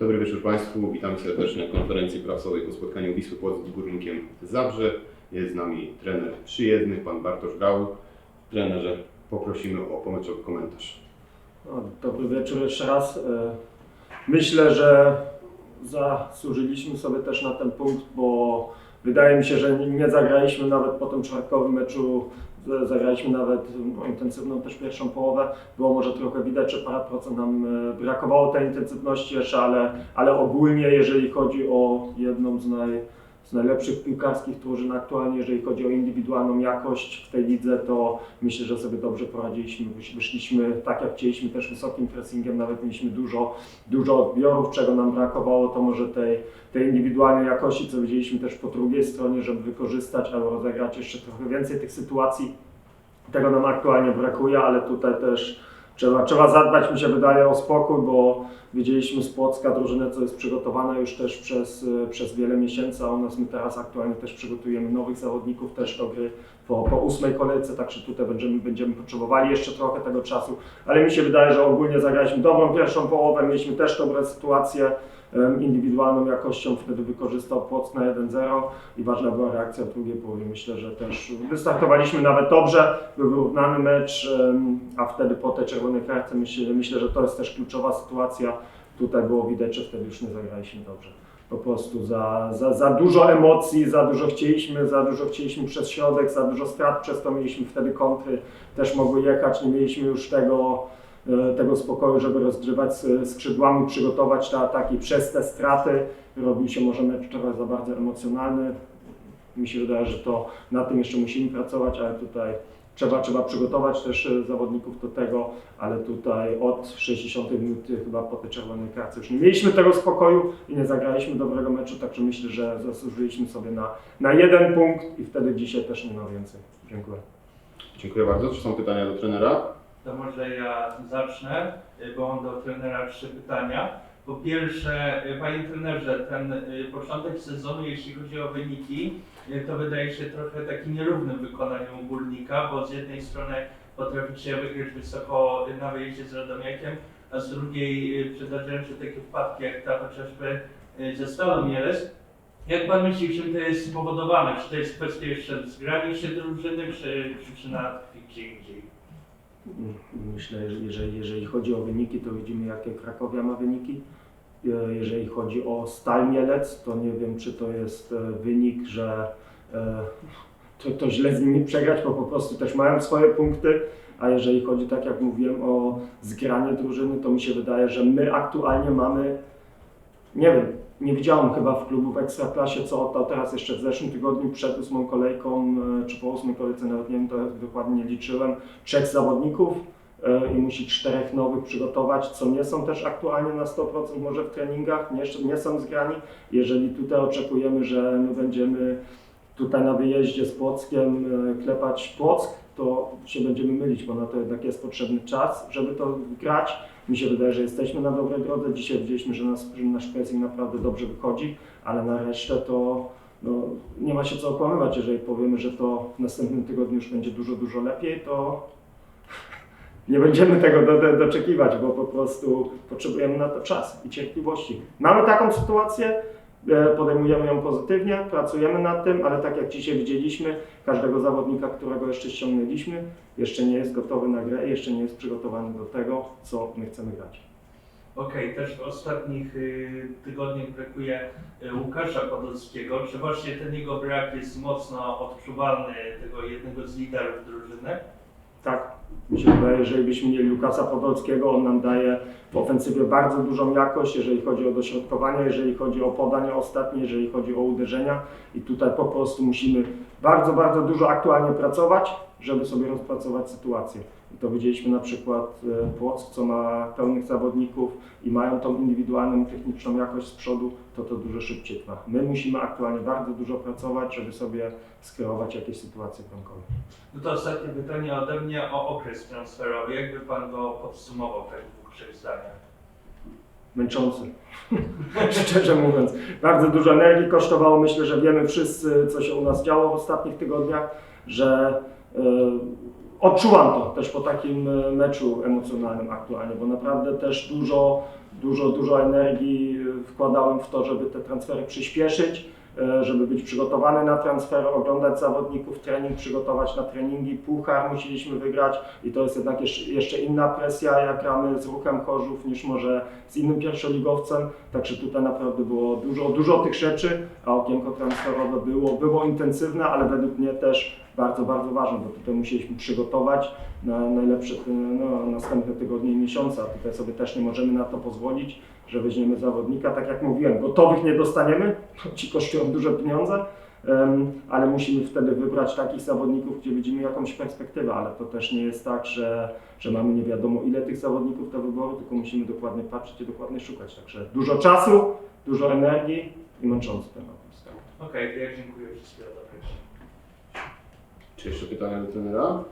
Dobry wieczór Państwu, witam serdecznie na konferencji prasowej po spotkaniu Wisły Płock z Górnikiem Zabrze. Jest z nami trener przyjezdny, pan Bartosz Gał. Trenerze, poprosimy o pomyczowy komentarz. No, dobry wieczór jeszcze raz. E, Myślę, że zasłużyliśmy sobie też na ten punkt, bo wydaje mi się, że nie- zagraliśmy nawet po tym czwartkowym meczu, zagraliśmy nawet intensywną też pierwszą połowę. Było może trochę widać, że parę procent nam e, brakowało tej intensywności jeszcze, ale, ale ogólnie jeżeli chodzi o jedną z naj, z najlepszych piłkarskich drużyn aktualnie, jeżeli chodzi o indywidualną jakość w tej lidze, to myślę, że sobie dobrze poradziliśmy. Wysz- Wyszliśmy tak jak chcieliśmy, też wysokim pressingiem, nawet mieliśmy dużo, dużo odbiorów, czego nam brakowało, to może tej, tej indywidualnej jakości, co widzieliśmy też po drugiej stronie, żeby wykorzystać albo rozegrać jeszcze trochę więcej tych sytuacji. Tego nam aktualnie brakuje, ale tutaj też trzeba, trzeba zadbać, mi się wydaje, o spokój, bo Widzieliśmy z Płocka drużynę, co jest przygotowana już też przez, y, przez wiele miesięcy, a u nas my teraz aktualnie też przygotujemy nowych zawodników też do gry po, po ósmej kolejce, także tutaj będziemy, będziemy potrzebowali jeszcze trochę tego czasu, ale mi się wydaje, że ogólnie zagraliśmy dobrą pierwszą połowę, mieliśmy też dobre sytuacje, em, indywidualną jakością wtedy wykorzystał Płock na 1-0 i ważna była reakcja w drugiej połowie. Myślę, że też wystartowaliśmy nawet dobrze, był wyrównany mecz, a wtedy po tej czerwonej kartce myślę, myślę, że to jest też kluczowa sytuacja. Tutaj było widać, że wtedy już nie zagraliśmy dobrze. Po prostu za, za, za dużo emocji, za dużo chcieliśmy, za dużo chcieliśmy przez środek, za dużo strat, przez to mieliśmy wtedy kontry, też mogły jechać, nie mieliśmy już tego, e, tego spokoju, żeby rozgrywać skrzydłami, przygotować te ataki przez te straty. Robił się może mecz trochę za bardzo emocjonalny. Mi się wydaje, że to na tym jeszcze musimy pracować, ale tutaj trzeba, trzeba przygotować też e, zawodników do tego, ale tutaj od 60 minuty chyba po tej czerwonej kartce już nie mieliśmy tego spokoju i nie zagraliśmy dobrego meczu, także myślę, że zasłużyliśmy sobie na, na jeden punkt i wtedy dzisiaj też nie ma więcej. Dziękuję. Dziękuję bardzo. Czy są pytania do trenera? To może ja zacznę, y, bo mam do trenera trzy pytania. Po pierwsze, y, panie trenerze, ten y, początek sezonu, jeśli chodzi o wyniki, y, to wydaje się trochę taki nierówny w wykonaniu górnika, bo z jednej strony potraficie wygrać wysoko na wyjeździe z Radomiakiem, a z drugiej przydarzają się takie wpadki jak ta chociażby ze Stalą Mielec. Jak pan myśli, czym to jest spowodowane? Czy to jest kwestia jeszcze zgrania się drużyny, czy przyczyna tkwi gdzie indziej? Myślę, że jeżeli, jeżeli chodzi o wyniki, to widzimy jakie Krakowia ma wyniki. E, Jeżeli chodzi o Stal Mielec, to nie wiem, czy to jest e, wynik, że e, to, to źle z nimi przegrać, bo po prostu też mają swoje punkty. A jeżeli chodzi, tak jak mówiłem, o zgranie drużyny, to mi się wydaje, że my aktualnie mamy, nie wiem, nie widziałem chyba w klubu w Ekstraklasie, co to teraz jeszcze w zeszłym tygodniu przed ósmą kolejką, e, czy po ósmej kolejce, nawet nie wiem, to dokładnie nie liczyłem, trzech zawodników e, i musi czterech nowych przygotować, co nie są też aktualnie na 100% może w treningach, nie, nie są zgrani. Jeżeli tutaj oczekujemy, że my będziemy tutaj na wyjeździe z Płockiem e, klepać Płock, to się będziemy mylić, bo na to jednak jest potrzebny czas, żeby to grać. Mi się wydaje, że jesteśmy na dobrej drodze. Dzisiaj widzieliśmy, że nasz, że nasz pressing naprawdę dobrze wychodzi, ale na resztę to no, nie ma się co okłamywać. Jeżeli powiemy, że to w następnym tygodniu już będzie dużo, dużo lepiej, to nie będziemy tego do, do, doczekiwać, bo po prostu potrzebujemy na to czas i cierpliwości. Mamy taką sytuację, podejmujemy ją pozytywnie, pracujemy nad tym, ale tak jak dzisiaj widzieliśmy, każdego zawodnika, którego jeszcze ściągnęliśmy, jeszcze nie jest gotowy na grę, jeszcze nie jest przygotowany do tego, co my chcemy grać. Okej, też w ostatnich y, tygodniach brakuje y, Łukasza Podolskiego. Czy właśnie ten jego brak jest mocno odczuwalny, tego jednego z liderów drużyny? Tak, mi się wydaje, jeżeli byśmy mieli Lukasa Podolskiego, on nam daje w ofensywie bardzo dużą jakość, jeżeli chodzi o dośrodkowania, jeżeli chodzi o podania ostatnie, jeżeli chodzi o uderzenia i tutaj po prostu musimy bardzo, bardzo dużo aktualnie pracować, żeby sobie rozpracować sytuację. To widzieliśmy na przykład e, Płock, co ma pełnych zawodników i mają tą indywidualną, techniczną jakość z przodu, to to dużo szybciej trwa. My musimy aktualnie bardzo dużo pracować, żeby sobie skierować jakieś sytuacje bramkowe. No to ostatnie pytanie ode mnie o okres transferowy. Jakby Pan go podsumował w tak dwóch, trzech zdaniach? męczący. Szczerze mówiąc, bardzo dużo energii kosztowało. Myślę, że wiemy wszyscy, co się u nas działo w ostatnich tygodniach, że e, odczuwam to też po takim e, meczu emocjonalnym aktualnie, bo naprawdę też dużo, dużo, dużo energii e, wkładałem w to, żeby te transfery przyspieszyć, żeby być przygotowany na transfer, oglądać zawodników, trening przygotować na treningi, puchar musieliśmy wygrać i to jest jednak jeszcze- inna presja, jak gramy z Ruchem Chorzów niż może z innym pierwszoligowcem, także tutaj naprawdę było dużo, dużo tych rzeczy, a okienko transferowe było, było intensywne, ale według mnie też bardzo, bardzo ważne, bo tutaj musieliśmy przygotować na najlepsze no, następne tygodnie i miesiące, a tutaj sobie też nie możemy na to pozwolić, że weźmiemy zawodnika, tak jak mówiłem, gotowych nie dostaniemy, ci kosztują duże pieniądze, ale musimy wtedy wybrać takich zawodników, gdzie widzimy jakąś perspektywę, ale to też nie jest tak, że, że mamy nie wiadomo ile tych zawodników do wyboru, tylko musimy dokładnie patrzeć i dokładnie szukać, także dużo czasu, dużo energii i męczący temat. Okej, to ja dziękuję dobrego. Czy jeszcze pytania do trenera?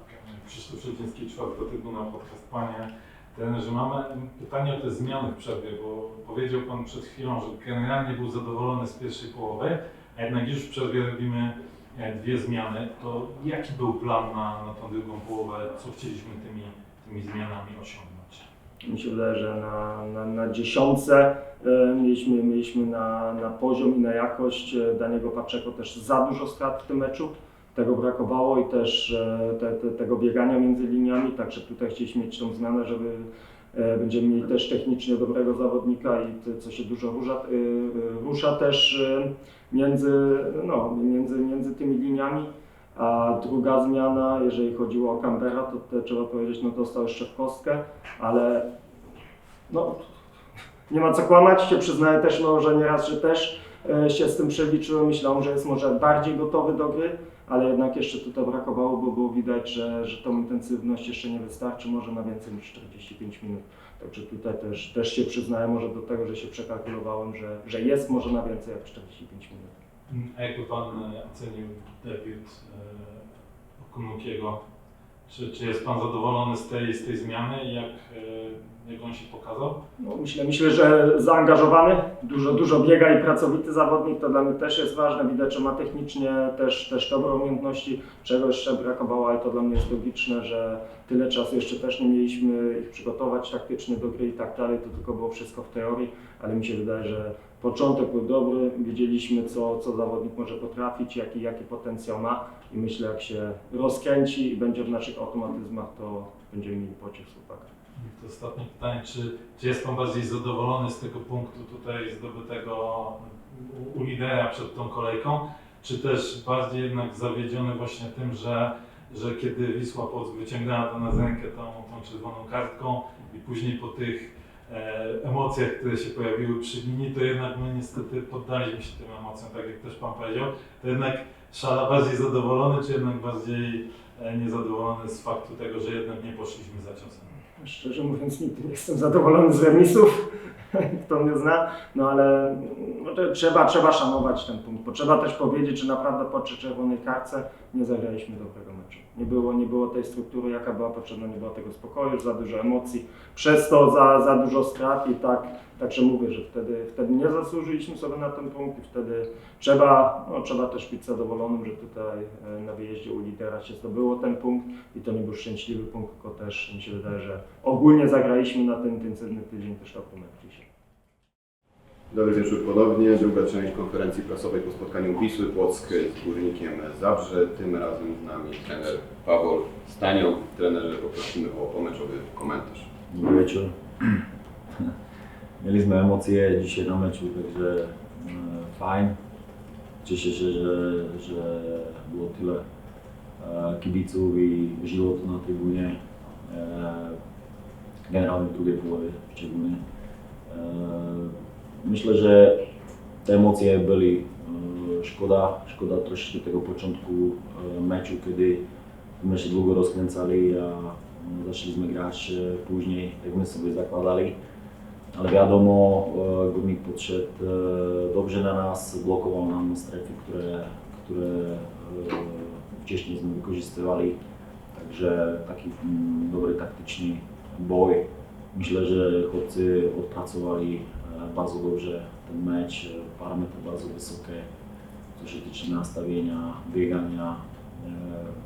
Krzysztof Szedziński, czwarta trybuna, podcast Panie. Trenerze, mamy pytanie o te zmiany w przerwie, bo powiedział Pan przed chwilą, że generalnie był zadowolony z pierwszej połowy, a jednak już w przerwie robimy e, dwie zmiany. To jaki był plan na, na tą drugą połowę? Co chcieliśmy tymi, tymi zmianami osiągnąć? Mi się wydaje, że na, na, na dziesiątce e, mieliśmy, mieliśmy na, na poziom i na jakość e, Daniego Paczeko też za dużo strat w tym meczu. Tego brakowało i też e, te, te, tego biegania między liniami, także tutaj chcieliśmy mieć tą zmianę, żeby e, będziemy mieli też technicznie dobrego zawodnika i co się dużo rusza, e, rusza też między, no, między, między tymi liniami. A druga zmiana, jeżeli chodziło o Campera, to te, trzeba powiedzieć, no dostał jeszcze w kostkę, ale no, nie ma co kłamać, się przyznaję też, no, że nieraz, że też się z tym przeliczyłem, myślałem, że jest może bardziej gotowy do gry, ale jednak jeszcze tutaj brakowało, bo było widać, że, że tą intensywność jeszcze nie wystarczy, może na więcej niż 45 minut. Także tutaj też, też się przyznaję może do tego, że się przekalkulowałem, że, że jest może na więcej jak 45 minut. A jakby Pan e, ocenił debiut e, Okunukiego? Czy, czy jest Pan zadowolony z tej, z tej zmiany i jak, e, jak on się pokazał? No, myślę, myślę, że zaangażowany, dużo, dużo biega i pracowity zawodnik, to dla mnie też jest ważne. Widać, że ma technicznie też, też dobre umiejętności, czego jeszcze brakowało, ale to dla mnie jest logiczne, że tyle czasu jeszcze też nie mieliśmy ich przygotować taktycznie do gry i tak dalej, to tylko było wszystko w teorii, ale mi się wydaje, że początek był dobry, wiedzieliśmy co, co zawodnik może potrafić, jaki, jaki potencjał ma i myślę, jak się rozkręci i będzie w naszych automatyzmach, to będziemy mieli pociąg z chłopaka. To ostatnie pytanie, czy, czy jest Pan bardziej zadowolony z tego punktu tutaj zdobytego u, u lidera przed tą kolejką, czy też bardziej jednak zawiedziony właśnie tym, że, że kiedy Wisła Płock wyciągnęła do nas rękę tą, tą czerwoną kartką i później po tych emocjach, które się pojawiły przy linii, to jednak my niestety poddaliśmy się tym emocjom, tak jak też Pan powiedział, to jednak Szala bardziej zadowolony, czy jednak bardziej e, niezadowolony z faktu tego, że jednak nie poszliśmy za ciosem? Szczerze mówiąc, nie jestem zadowolony z remisów, kto mnie zna, no ale no, trzeba, trzeba szanować ten punkt, bo trzeba też powiedzieć, że naprawdę po czerwonej kartce nie zagraliśmy dobrego meczu. Nie było, nie było tej struktury, jaka była potrzebna, nie było tego spokoju, za dużo emocji, przez to za, za dużo strat i tak, także mówię, że wtedy, wtedy nie zasłużyliśmy sobie na ten punkt i wtedy trzeba, no, trzeba też być zadowolonym, że tutaj e, na wyjeździe u lidera się zdobyło ten punkt i to nie był szczęśliwy punkt, tylko też mi się wydaje, że ogólnie zagraliśmy na ten intensywny tydzień też mecz dzisiaj. Dobry wieczór ponownie. Druga część konferencji prasowej po spotkaniu Wisły Płock z Górnikiem Zabrze. Tym razem z nami trener Paweł Stanio. Trenerze poprosimy o pomeczowy komentarz. Dobry wieczór. Mieliśmy emocje dzisiaj na meczu, także e, fajnie. Cieszę się, że, że było tyle e, kibiców i żyłotu na trybunie. E, generalnie w drugiej połowie szczególnie. Myślę, że te emocje były szkoda, szkoda troszeczkę tego początku meczu, kiedy my się długo rozkręcali, a mm, zaczęliśmy grać później, jak my sobie zakładali. Ale wiadomo, e, Górnik podszedł e, dobrze na nas, blokował nam strefy, które, które e, wcześniejśmy wykorzystywali. Także taki mm, dobry taktyczny boj. Myślę, że chłopcy odpracowali bardzo dobrze ten mecz, parametry bardzo wysokie, co się tyczy nastawienia, biegania.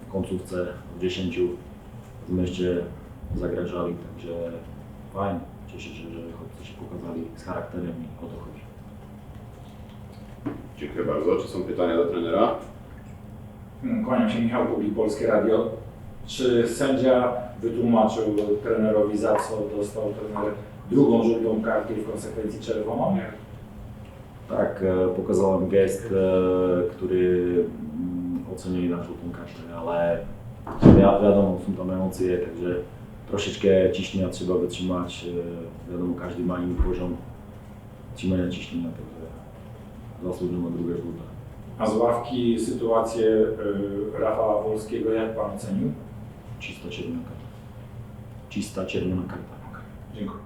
W końcówce w 10 w mieście zagrażali, także fajnie. Cieszę się, że chłopcy się pokazali z charakterem i o to chodzi. Dziękuję bardzo. Czy są pytania do trenera? Hmm, Kłaniam się Michał Kubik, Polskie Radio. Czy sędzia wytłumaczył trenerowi za co dostał trener drugą żółtą kartę i w konsekwencji czerwoną? Tak, e, pokazałem gest, e, który mm, ocenili na żółtą kartę, ale wi wiadomo, są tam emocje, także troszeczkę ciśnienia trzeba wytrzymać. E, Wiadomo, każdy ma inny poziom trzymania ciśnienia, także zasłużona druga żółta. A z ławki sytuację y, Rafała Wolskiego jak Pan ocenił? Czysta czerwona karta. Czysta czerwona karta. Dziękuję.